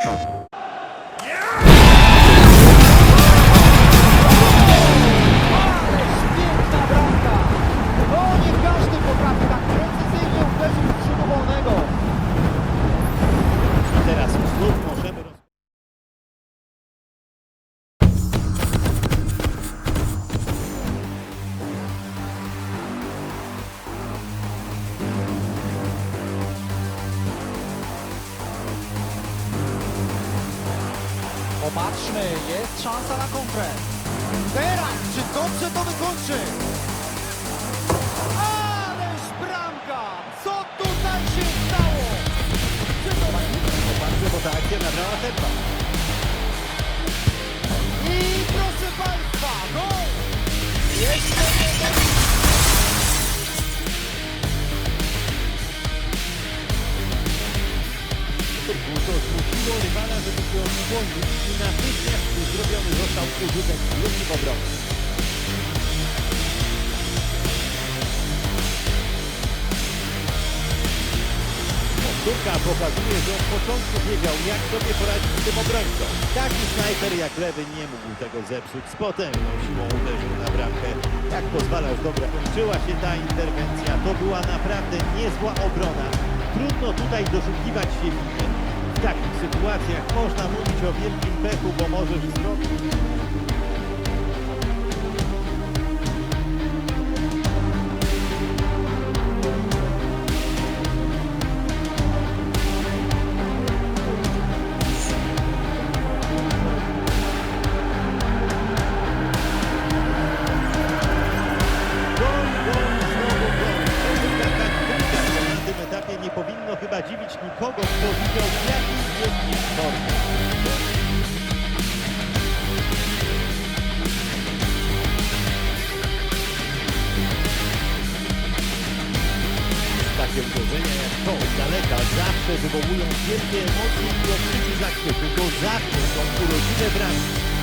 Trump. Popatrzmy, jest szansa na kontrę. Teraz, czy dobrze to wykończy? Ależ bramka! Co tutaj się stało? Czy to... Popatrzmy, bo ta akcja nabrała tempa. To zmusiło rywala, żeby się odsłonić i natychmiast zrobiony został użytek luki obrony. Powtórka pokazuje, że od początku wiedział, jak sobie poradzić z tym obrońcą. Taki snajper jak lewy nie mógł tego zepsuć. Z potężną siłą uderzył na bramkę. Jak pozwalał dobra. Kończyła się ta interwencja. To była naprawdę niezła obrona. Trudno tutaj doszukiwać się winy. Takich sytuacjach można mówić o wielkim pechu, bo możesz zrobić chyba dziwić nikogo, kto widział w jakim jest ich. Takie uderzenia jak to z daleka zawsze wywołują wielkie emocje i okrzyki zachwytu. To zawsze są urodziwe bramki.